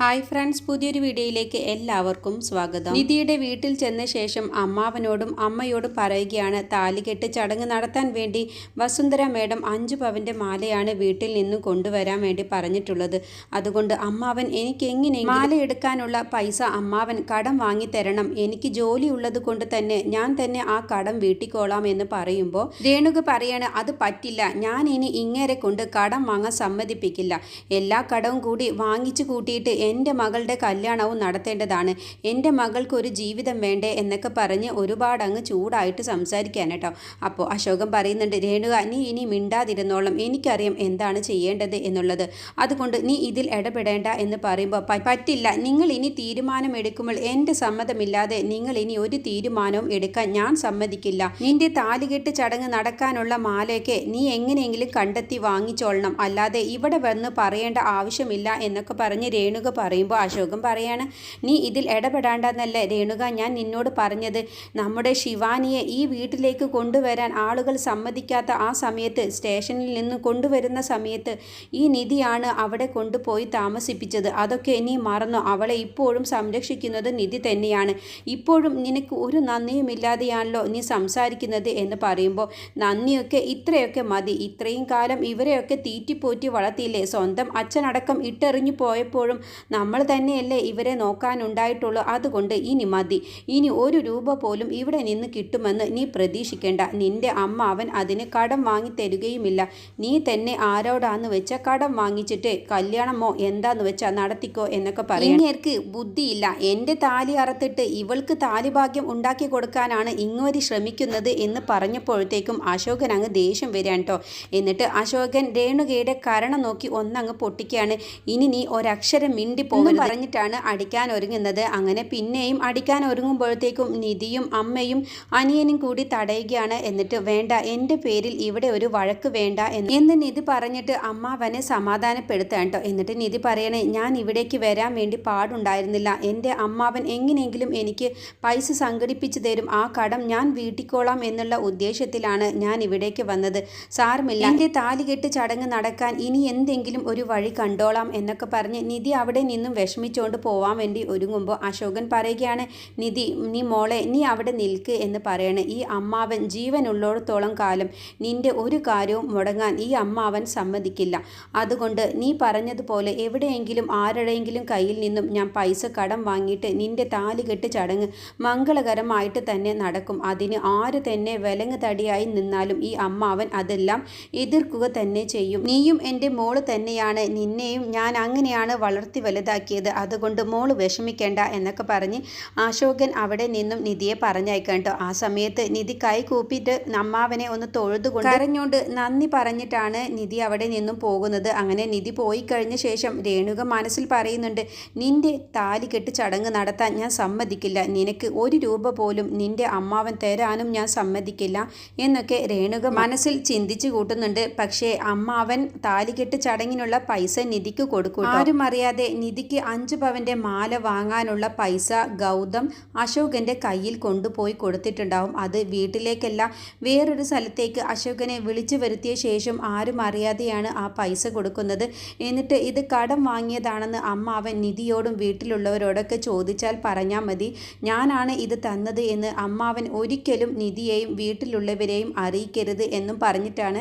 Hi friends പുതിയൊരു വീഡിയോയിലേക്ക് എല്ലാവർക്കും സ്വാഗതം. നിധിയുടെ വീട്ടിൽ ചെന്ന ശേഷം അമ്മാവനോടും അമ്മയോടും പറയുകയാണ് താലികെട്ട് ചടങ്ങ് നടത്താൻ വേണ്ടി വസുന്ധര മേഡം അഞ്ചു പവന്റെ മാലയാണ് വീട്ടിൽ നിന്ന് കൊണ്ടുവരാൻ വേണ്ടി പറഞ്ഞിട്ടുള്ളത്. അതുകൊണ്ട് അമ്മാവൻ എനിക്ക് എങ്ങനെ മാല എടുക്കാനുള്ള പൈസ അമ്മാവൻ കടം വാങ്ങി തരണം. എനിക്ക് ജോലി ഉള്ളത് കൊണ്ട് തന്നെ ഞാൻ തന്നെ ആ കടം വീട്ടിക്കോളാം എന്ന് പറയുമ്പോൾ രേണുക പറയാണ് അത് പറ്റില്ല. ഞാൻ ഇനി ഇങ്ങേരെ കൊണ്ട് കടം വാങ്ങാൻ സമ്മതിപ്പിക്കില്ല. എല്ലാ കടവും കൂടി വാങ്ങിച്ചു കൂട്ടിയിട്ട് എന്റെ മകളുടെ കല്യാണവും നടത്തേണ്ടതാണ്. എന്റെ മകൾക്ക് ഒരു ജീവിതം വേണ്ടേ എന്നൊക്കെ പറഞ്ഞ് ഒരുപാട് അങ്ങ് ചൂടായിട്ട് സംസാരിക്കാൻ കേട്ടോ. അപ്പോൾ അശോകൻ പറയുന്നുണ്ട് രേണുക നീ ഇനി മിണ്ടാതിരുന്നോളം. എനിക്കറിയാം എന്താണ് ചെയ്യേണ്ടത് എന്നുള്ളത്. അതുകൊണ്ട് നീ ഇതിൽ ഇടപെടേണ്ട എന്ന് പറയുമ്പോൾ പറ്റില്ല. നിങ്ങൾ ഇനി തീരുമാനം എടുക്കുമ്പോൾ എന്റെ സമ്മതമില്ലാതെ നിങ്ങൾ ഇനി ഒരു തീരുമാനവും എടുക്കാൻ ഞാൻ സമ്മതിക്കില്ല. നിന്റെ താലികെട്ട് ചടങ്ങ് നടക്കാനുള്ള മാലയൊക്കെ നീ എങ്ങനെയെങ്കിലും കണ്ടെത്തി വാങ്ങിച്ചോളണം. അല്ലാതെ ഇവിടെ വന്ന് പറയേണ്ട ആവശ്യമില്ല എന്നൊക്കെ പറഞ്ഞ് രേണുക പറയുമ്പോൾ അശോകൻ പറയാണ് നീ ഇതിൽ ഇടപെടാണ്ടെന്നല്ലേ രേണുക ഞാൻ നിന്നോട് പറഞ്ഞത്. നമ്മുടെ ശിവാനിയെ ഈ വീട്ടിലേക്ക് കൊണ്ടുവരാൻ ആളുകൾ സമ്മതിക്കാത്ത ആ സമയത്ത് സ്റ്റേഷനിൽ നിന്ന് കൊണ്ടുവരുന്ന സമയത്ത് ഈ നിധിയാണ് അവിടെ കൊണ്ടുപോയി താമസിപ്പിച്ചത്. അതൊക്കെ നീ മറന്നു? അവളെ ഇപ്പോഴും സംരക്ഷിക്കുന്നത് നിധി തന്നെയാണ്. ഇപ്പോഴും നിനക്ക് ഒരു നന്ദിയുമില്ലാതെയാണല്ലോ നീ സംസാരിക്കുന്നത് എന്ന് പറയുമ്പോൾ നന്ദിയൊക്കെ ഇത്രയൊക്കെ മതി. ഇത്രയും കാലം ഇവരെയൊക്കെ തീറ്റിപ്പോറ്റി വളർത്തിയില്ലേ? സ്വന്തം അച്ഛനടക്കം ഇട്ടെറിഞ്ഞു പോയപ്പോഴും നമ്മൾ തന്നെയല്ലേ ഇവരെ നോക്കാനുണ്ടായിട്ടുള്ളൂ. അതുകൊണ്ട് ഇനി മതി. ഇനി ഒരു രൂപ പോലും ഇവിടെ നിന്ന് കിട്ടുമെന്ന് നീ പ്രതീക്ഷിക്കേണ്ട. നിന്റെ അമ്മ അവൻ അതിന് കടം വാങ്ങി തരുകയുമില്ല. നീ തന്നെ ആരോടാന്ന് വെച്ച കടം വാങ്ങിച്ചിട്ട് കല്യാണമോ എന്താന്ന് വെച്ചാൽ നടത്തിക്കോ എന്നൊക്കെ പറയും ഇങ്ങേർക്ക് ബുദ്ധിയില്ല. എന്റെ താലി അറത്തിട്ട് ഇവൾക്ക് താലിഭാഗ്യം ഉണ്ടാക്കി കൊടുക്കാനാണ് ഇങ്ങോരി ശ്രമിക്കുന്നത് എന്ന് പറഞ്ഞപ്പോഴത്തേക്കും അശോകൻ അങ്ങ് ദേഷ്യം വരികയാണ് കേട്ടോ എന്നിട്ട് അശോകൻ രേണുകയുടെ കരണം നോക്കി ഒന്നങ്ങ് പൊട്ടിക്കുകയാണ്. ഇനി നീ ഒരക്ഷരം മിണ്ടി പോകും പറഞ്ഞിട്ടാണ് അടിക്കാൻ ഒരുങ്ങുന്നത്. അങ്ങനെ പിന്നെയും അടിക്കാൻ ഒരുങ്ങുമ്പോഴത്തേക്കും നിധിയും അമ്മയും അനിയനും കൂടി തടയുകയാണ്. എന്നിട്ട് വേണ്ട എന്റെ പേരിൽ ഇവിടെ ഒരു വഴക്ക് വേണ്ട എന്ന് എന്ന് നിധി പറഞ്ഞിട്ട് അമ്മാവനെ സമാധാനപ്പെടുത്താൻ കേട്ടോ. എന്നിട്ട് നിധി പറയണേ ഞാൻ ഇവിടേക്ക് വരാൻ വേണ്ടി പാടുണ്ടായിരുന്നില്ല. എന്റെ അമ്മാവൻ എങ്ങനെയെങ്കിലും എനിക്ക് പൈസ സംഘടിപ്പിച്ചു തരും. ആ കടം ഞാൻ വീട്ടിക്കോളാം എന്നുള്ള ഉദ്ദേശത്തിലാണ് ഞാൻ ഇവിടേക്ക് വന്നത്. സാരമില്ല. എന്റെ താലികെട്ട് ചടങ്ങ് നടക്കാൻ ഇനി എന്തെങ്കിലും ഒരു വഴി കണ്ടോളാം എന്നൊക്കെ പറഞ്ഞ് നിധി അവിടെ നിന്നും വിഷമിച്ചുകൊണ്ട് പോവാൻ വേണ്ടി ഒരുങ്ങുമ്പോൾ അശോകൻ പറയുകയാണ് നിധി നീ മോളെ നീ അവിടെ നിൽക്ക് എന്ന് പറയണേ. ഈ അമ്മാവൻ ജീവനുള്ളിടത്തോളം കാലം നിന്റെ ഒരു കാര്യവും മുടങ്ങാൻ ഈ അമ്മാവൻ സമ്മതിക്കില്ല. അതുകൊണ്ട് നീ പറഞ്ഞതുപോലെ എവിടെയെങ്കിലും ആരുടെയെങ്കിലും കയ്യിൽ നിന്നും ഞാൻ പൈസ കടം വാങ്ങിയിട്ട് നിന്റെ താലികെട്ട് ചടങ്ങ് മംഗളകരമായിട്ട് തന്നെ നടക്കും. അതിന് ആര് തന്നെ വിലങ്ങ് തടിയായി നിന്നാലും ഈ അമ്മാവൻ അതെല്ലാം എതിർക്കുക തന്നെ ചെയ്യും. നീയും എന്റെ മോൾ തന്നെയാണ്. നിന്നെയും ഞാൻ അങ്ങനെയാണ് വളർത്തി വലുതാക്കിയത്. അതുകൊണ്ട് മോൾ വിഷമിക്കേണ്ട എന്നൊക്കെ പറഞ്ഞ് അശോകൻ അവിടെ നിന്നും നിധിയെ പറഞ്ഞയക്കാം കേട്ടോ. ആ സമയത്ത് നിധി കൈ കൂപ്പിയിട്ട് അമ്മാവനെ ഒന്ന് തൊഴുതുകൊണ്ട് കരഞ്ഞുകൊണ്ട് നന്ദി പറഞ്ഞിട്ടാണ് നിധി അവിടെ നിന്നും പോകുന്നത്. അങ്ങനെ നിധി പോയി കഴിഞ്ഞ ശേഷം രേണുക മനസ്സിൽ പറയുന്നുണ്ട് നിന്റെ താലി കെട്ട് ചടങ്ങ് നടത്താൻ ഞാൻ സമ്മതിക്കില്ല. നിനക്ക് ഒരു രൂപ പോലും നിന്റെ അമ്മാവൻ തരാനും ഞാൻ സമ്മതിക്കില്ല എന്നൊക്കെ രേണുക മനസ്സിൽ ചിന്തിച്ചു കൂട്ടുന്നുണ്ട്. പക്ഷേ അമ്മാവൻ താലികെട്ട് ചടങ്ങിനുള്ള പൈസ നിധിക്ക് കൊടുക്കും ആരും അറിയാതെ നിധിക്ക് അഞ്ചു പവന്റെ മാല വാങ്ങാനുള്ള പൈസ ഗൗതം അശോകന്റെ കയ്യിൽ കൊണ്ടുപോയി കൊടുത്തിട്ടുണ്ടാവും. അത് വീട്ടിലേക്കല്ല വേറൊരു സ്ഥലത്തേക്ക് അശോകനെ വിളിച്ചു വരുത്തിയ ശേഷം ആരും അറിയാതെയാണ് ആ പൈസ കൊടുക്കുന്നത്. എന്നിട്ട് ഇത് കടം വാങ്ങിയതാണെന്ന് അമ്മ അവൻ നിധിയോടും വീട്ടിലുള്ളവരോടൊക്കെ ചോദിച്ചാൽ പറഞ്ഞാൽ മതി. ഞാനാണ് ഇത് തന്നത് എന്ന് അമ്മാവൻ ഒരിക്കലും നിധിയെയും വീട്ടിലുള്ളവരെയും അറിയിക്കരുത് എന്നും പറഞ്ഞിട്ടാണ്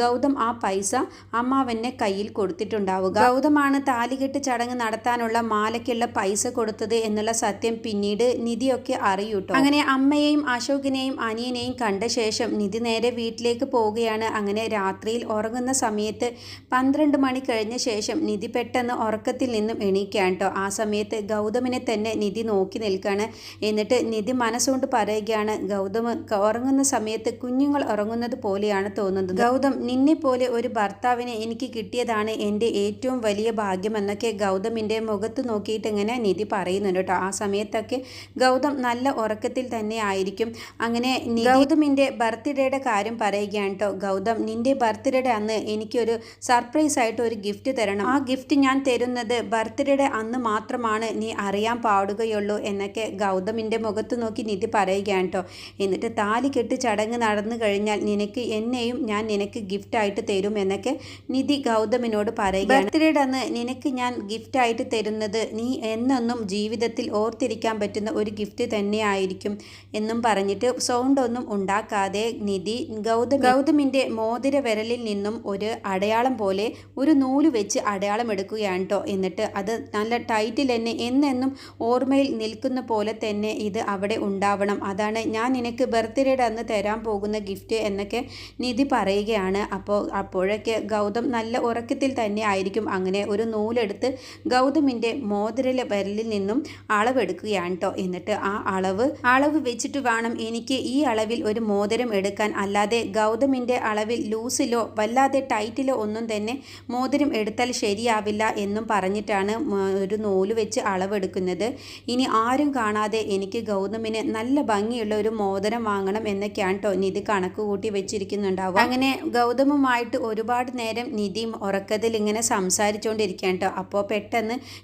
ഗൗതം ആ പൈസ അമ്മാവന്റെ കയ്യിൽ കൊടുത്തിട്ടുണ്ടാവുക. ഗൗതമാണ് താലികെട്ട് ചടങ്ങ് നടത്താനുള്ള മാലയ്ക്കുള്ള പൈസ കൊടുത്തത് എന്നുള്ള സത്യം പിന്നീട് നിധിയൊക്കെ അറിയൂട്ടോ. അങ്ങനെ അമ്മയെയും അശോകിനെയും അനിയനെയും കണ്ട ശേഷം നിധി നേരെ വീട്ടിലേക്ക് പോവുകയാണ്. അങ്ങനെ രാത്രിയിൽ ഉറങ്ങുന്ന സമയത്ത് പന്ത്രണ്ട് മണി കഴിഞ്ഞ ശേഷം നിധി പെട്ടെന്ന് ഉറക്കത്തിൽ നിന്നും എണീക്കുകയാണ് കേട്ടോ ആ സമയത്ത് ഗൗതമിനെ തന്നെ നിധി നോക്കി നിൽക്കുകയാണ് എന്നിട്ട് നിധി മനസ്സുകൊണ്ട് പറയുകയാണ് ഗൗതം ഉറങ്ങുന്ന സമയത്ത് കുഞ്ഞുങ്ങൾ ഉറങ്ങുന്നത് പോലെയാണ് തോന്നുന്നത്. ഗൗതം നിന്നെ പോലെ ഒരു ഭർത്താവിനെ എനിക്ക് കിട്ടിയതാണ് എന്റെ ഏറ്റവും വലിയ ഭാഗ്യം എന്നൊക്കെ ഗൗതമിന്റെ മുഖത്ത് നോക്കിയിട്ട് ഇങ്ങനെ നിധി പറയുന്നുണ്ട് കേട്ടോ ആ സമയത്തൊക്കെ ഗൗതം നല്ല ഉറക്കത്തിൽ തന്നെ ആയിരിക്കും. അങ്ങനെ ഗൗതമിന്റെ ബർത്ത്ഡേയുടെ കാര്യം പറയുകയാണ് കേട്ടോ ഗൗതം നിന്റെ ബർത്ത്ഡേയുടെ അന്ന് എനിക്കൊരു സർപ്രൈസ് ആയിട്ട് ഒരു ഗിഫ്റ്റ് തരണം. ആ ഗിഫ്റ്റ് ഞാൻ തരുന്നത് ബർത്ത്ഡേയുടെ അന്ന് മാത്രമാണ്. നീ അറിയാൻ പാടുകയുള്ളൂ എന്നൊക്കെ ഗൗതമിന്റെ മുഖത്ത് നോക്കി നിധി പറയുകയാണ് കേട്ടോ എന്നിട്ട് താലി കെട്ട് ചടങ്ങ് നടന്നു കഴിഞ്ഞാൽ നിനക്ക് എന്നെയും ഞാൻ നിനക്ക് ഗിഫ്റ്റായിട്ട് തരും എന്നൊക്കെ നിധി ഗൗതമിനോട് പറയുകയാണ്. ബർത്ത്ഡേയുടെ അന്ന് നിനക്ക് ഞാൻ ഗിഫ്റ്റ് ഗിഫ്റ്റായിട്ട് തരുന്നത് നീ എന്നൊന്നും ജീവിതത്തിൽ ഓർത്തിരിക്കാൻ പറ്റുന്ന ഒരു ഗിഫ്റ്റ് തന്നെയായിരിക്കും എന്നും പറഞ്ഞിട്ട് സൗണ്ട് ഒന്നും ഉണ്ടാക്കാതെ നിധി ഗൗതം ഗൗതമിന്റെ മോതിര വിരലിൽ നിന്നും ഒരു അടയാളം പോലെ ഒരു നൂൽ വെച്ച് അടയാളം എടുക്കുകയാണ് കേട്ടോ എന്നിട്ട് അത് നല്ല ടൈറ്റിൽ തന്നെ എന്നെന്നും ഓർമ്മയിൽ നിൽക്കുന്ന പോലെ തന്നെ ഇത് അവിടെ ഉണ്ടാവണം. അതാണ് ഞാൻ നിനക്ക് ബർത്ത്ഡേയുടെ അന്ന് തരാൻ പോകുന്ന ഗിഫ്റ്റ് എന്നൊക്കെ നിധി പറയുകയാണ്. അപ്പോൾ അപ്പോഴൊക്കെ ഗൗതം നല്ല ഉറക്കത്തിൽ തന്നെ ആയിരിക്കും. അങ്ങനെ ഒരു നൂലെടുത്ത് ഗൗതമിന്റെ മോതിരല വിരലിൽ നിന്നും അളവെടുക്കുകയാണ് കേട്ടോ എന്നിട്ട് ആ അളവ് അളവ് വെച്ചിട്ട് വേണം എനിക്ക് ഈ അളവിൽ ഒരു മോതിരം എടുക്കാൻ. അല്ലാതെ ഗൗതമിന്റെ അളവിൽ ലൂസിലോ വല്ലാതെ ടൈറ്റിലോ ഒന്നും തന്നെ മോതിരം എടുത്താൽ ശരിയാവില്ല എന്നും പറഞ്ഞിട്ടാണ് ഒരു നൂൽ വെച്ച് അളവെടുക്കുന്നത്. ഇനി ആരും കാണാതെ എനിക്ക് ഗൗതമിന് നല്ല ഭംഗിയുള്ള ഒരു മോതിരം വാങ്ങണം എന്നൊക്കെയാണ് കേട്ടോ നിധി കണക്ക് കൂട്ടി വെച്ചിരിക്കുന്നുണ്ടാവും അങ്ങനെ ഗൗതമുമായിട്ട് ഒരുപാട് നേരം നിധിയും ഉറക്കത്തിൽ ഇങ്ങനെ സംസാരിച്ചുകൊണ്ടിരിക്കുകയാണ് കേട്ടോ അപ്പോൾ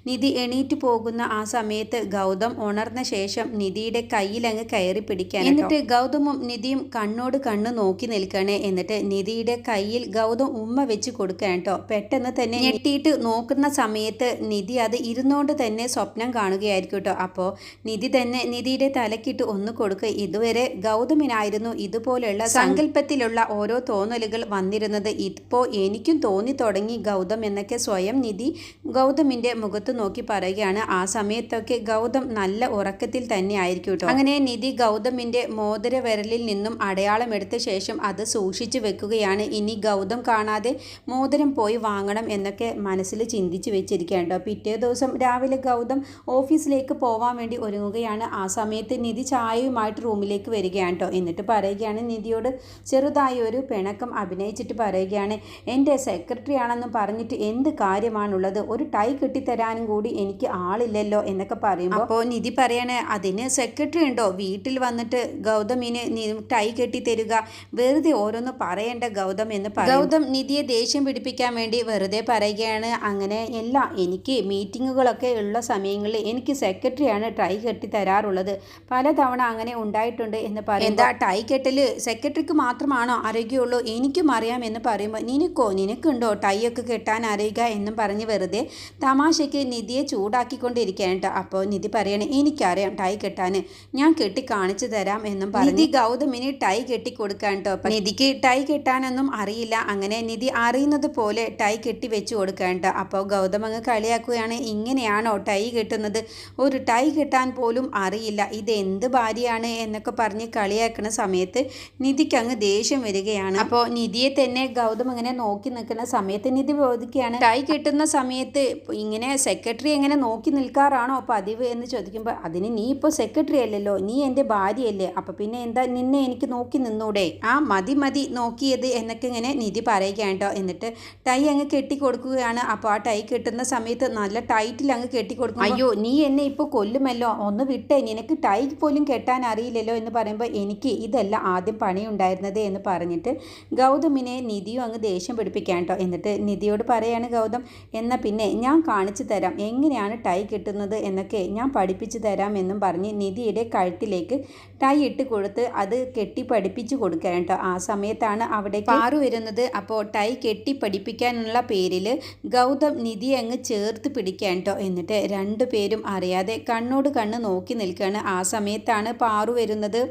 നിധി എണീറ്റ് പോകുന്ന ആ സമയത്ത് ഗൗതം ഉണർന്ന ശേഷം നിധിയുടെ കയ്യിലങ്ങ് കയറി പിടിക്കാൻ എന്നിട്ട് ഗൗതമും നിധിയും കണ്ണോട് കണ്ണ് നോക്കി നിൽക്കണേ. എന്നിട്ട് നിധിയുടെ കയ്യിൽ ഗൗതം ഉമ്മ വെച്ച് കൊടുക്കാൻ കേട്ടോ പെട്ടെന്ന് തന്നെ ഞെട്ടിയിട്ട് നോക്കുന്ന സമയത്ത് നിധി അത് ഇരുന്നുകൊണ്ട് തന്നെ സ്വപ്നം കാണുകയായിരിക്കും കേട്ടോ അപ്പോൾ നിധി തന്നെ നിധിയുടെ തലക്കിട്ട് ഒന്ന് കൊടുക്കുക ഇതുവരെ ഗൗതമിനായിരുന്നു ഇതുപോലെയുള്ള സങ്കല്പത്തിലുള്ള ഓരോ തോന്നലുകൾ വന്നിരുന്നത്. ഇപ്പോൾ എനിക്കും തോന്നി തുടങ്ങി ഗൗതം എന്നൊക്കെ സ്വയം നിധി ഗൗതമിന്റെ മുഖത്ത് നോക്കി പറയുകയാണ് ആ സമയത്തൊക്കെ ഗൗതം നല്ല ഉറക്കത്തിൽ തന്നെ ആയിരിക്കും കേട്ടോ അങ്ങനെ നിധി ഗൗതമിന്റെ മോതിര വിരലിൽ നിന്നും അടയാളം എടുത്ത ശേഷം അത് സൂക്ഷിച്ചു വെക്കുകയാണ്. ഇനി ഗൗതം കാണാതെ മോതിരം പോയി വാങ്ങണം എന്നൊക്കെ മനസ്സിൽ ചിന്തിച്ചു വെച്ചിരിക്കുകയാണ് കേട്ടോ പിറ്റേ ദിവസം രാവിലെ ഗൗതം ഓഫീസിലേക്ക് പോവാൻ വേണ്ടി ഒരുങ്ങുകയാണ്. ആ സമയത്ത് നിധി ചായയുമായിട്ട് റൂമിലേക്ക് വരികയാണ് കേട്ടോ എന്നിട്ട് പറയുകയാണ് നിധിയോട് ചെറുതായി ഒരു പിണക്കം അഭിനയിച്ചിട്ട് പറയുകയാണ്. എന്റെ സെക്രട്ടറി ആണെന്ന് പറഞ്ഞിട്ട് എന്ത് കാര്യമാണുള്ളത്? ഒരു ടൈ കെട്ടിത്തരാനും കൂടി എനിക്ക് ആളില്ലല്ലോ എന്നൊക്കെ പറയുമ്പോൾ അപ്പോൾ നിധി പറയണേ അതിന് സെക്രട്ടറി ഉണ്ടോ? വീട്ടിൽ വന്നിട്ട് ഗൗതമിന് ടൈ കെട്ടി തരിക വെറുതെ ഓരോന്ന് പറയേണ്ട ഗൗതം എന്ന് പറയും. ഗൗതം നിധിയെ ദേഷ്യം പിടിപ്പിക്കാൻ വേണ്ടി വെറുതെ പറയുകയാണ്. അങ്ങനെ അല്ല എനിക്ക് മീറ്റിങ്ങുകളൊക്കെ ഉള്ള സമയങ്ങളിൽ എനിക്ക് സെക്രട്ടറിയാണ് ടൈ കെട്ടി തരാറുള്ളത് പലതവണ അങ്ങനെ ഉണ്ടായിട്ടുണ്ട് എന്ന് പറയും എന്താ ടൈ കെട്ടൽ സെക്രട്ടറിക്ക് മാത്രമാണോ അറിയുകയുള്ളൂ എനിക്കും അറിയാം എന്ന് പറയുമ്പോൾ നിനക്കോ? നിനക്കുണ്ടോ ടൈ ഒക്കെ കെട്ടാൻ അറിയുക എന്നും പറഞ്ഞ് വെറുതെ തമാശയ്ക്ക് നിധിയെ ചൂടാക്കിക്കൊണ്ടിരിക്കുകയാണ് കേട്ടോ അപ്പോൾ നിധി പറയണേ എനിക്കറിയാം ടൈ കെട്ടാൻ. ഞാൻ കെട്ടി കാണിച്ചു തരാം എന്നും പറഞ്ഞു. നിധി ഗൗതമിന് ടൈ കെട്ടി കൊടുക്കാൻ കേട്ടോ അപ്പം നിധിക്ക് ടൈ കെട്ടാനൊന്നും അറിയില്ല. അങ്ങനെ നിധി അറിയുന്നത് പോലെ ടൈ കെട്ടി വെച്ച് കൊടുക്കാൻ കേട്ടോ അപ്പോൾ ഗൗതം അങ്ങ് കളിയാക്കുകയാണ്. ഇങ്ങനെയാണോ ടൈ കെട്ടുന്നത്? ഒരു ടൈ കെട്ടാൻ പോലും അറിയില്ല. ഇത് എന്ത് ഭാര്യയാണ്? എന്നൊക്കെ പറഞ്ഞ് കളിയാക്കുന്ന സമയത്ത് നിധിക്ക് അങ്ങ് ദേഷ്യം വരികയാണ്. അപ്പോൾ നിധിയെ തന്നെ ഗൗതം അങ്ങനെ നോക്കി നിൽക്കുന്ന സമയത്ത് നിധി ബോധിക്കുകയാണ്. ടൈ കെട്ടുന്ന സമയത്ത് ഇങ്ങനെ സെക്രട്ടറി എങ്ങനെ നോക്കി നിൽക്കാറാണോ പതിവ് എന്ന് ചോദിക്കുമ്പോൾ അതിന് നീ ഇപ്പോൾ സെക്രട്ടറി അല്ലല്ലോ നീ എന്റെ ഭാര്യയല്ലേ അപ്പോൾ പിന്നെ എന്താ നിന്നെ എനിക്ക് നോക്കി നിന്നൂടെ? ആ മതി മതി നോക്കിയത് എന്നൊക്കെ ഇങ്ങനെ നിധി പറയുകയാണ് എന്നിട്ട് ടൈ അങ്ങ് കെട്ടി കൊടുക്കുകയാണ് അപ്പോൾ ആ ടൈ കെട്ടുന്ന സമയത്ത് നല്ല ടൈറ്റിൽ അങ്ങ് കെട്ടി കൊടുക്കും അയ്യോ നീ എന്നെ ഇപ്പോൾ കൊല്ലുമല്ലോ ഒന്ന് വിട്ടേ നിനക്ക് ടൈ പോലും കെട്ടാൻ അറിയില്ലല്ലോ എന്ന് പറയുമ്പോൾ എനിക്ക് ഇതല്ല ആദ്യം പണിയുണ്ടായിരുന്നത് എന്ന് പറഞ്ഞിട്ട് ഗൗതമിനെ നിധിയും അങ്ങ് ദേഷ്യം പിടിപ്പിക്കാൻ കേട്ടോ. എന്നിട്ട് നിധിയോട് പറയാണ് ഗൗതം എന്നാൽ പിന്നെ ഞാൻ കാണിച്ചു തരാം. എങ്ങനെയാണ് ടൈ കിട്ടുന്നത് എന്നൊക്കെ ഞാൻ പഠിപ്പിച്ചു തരാം എന്നും പറഞ്ഞ് നിധിയുടെ കഴുത്തിലേക്ക് ടൈ ഇട്ട് കൊടുത്ത് അത് കെട്ടി പഠിപ്പിച്ചു കൊടുക്കാൻ കേട്ടോ. ആ സമയത്താണ് അവിടെ പാറു വരുന്നത്. അപ്പോൾ ടൈ കെട്ടി പഠിപ്പിക്കാനുള്ള പേരിൽ ഗൗതം നിധി അങ്ങ് ചേർത്ത് പിടിക്കാൻ കേട്ടോ. എന്നിട്ട് രണ്ടു പേരും അറിയാതെ കണ്ണോട് കണ്ണ് നോക്കി നിൽക്കുകയാണ്. ആ സമയത്താണ് പാറു വരുന്നത്.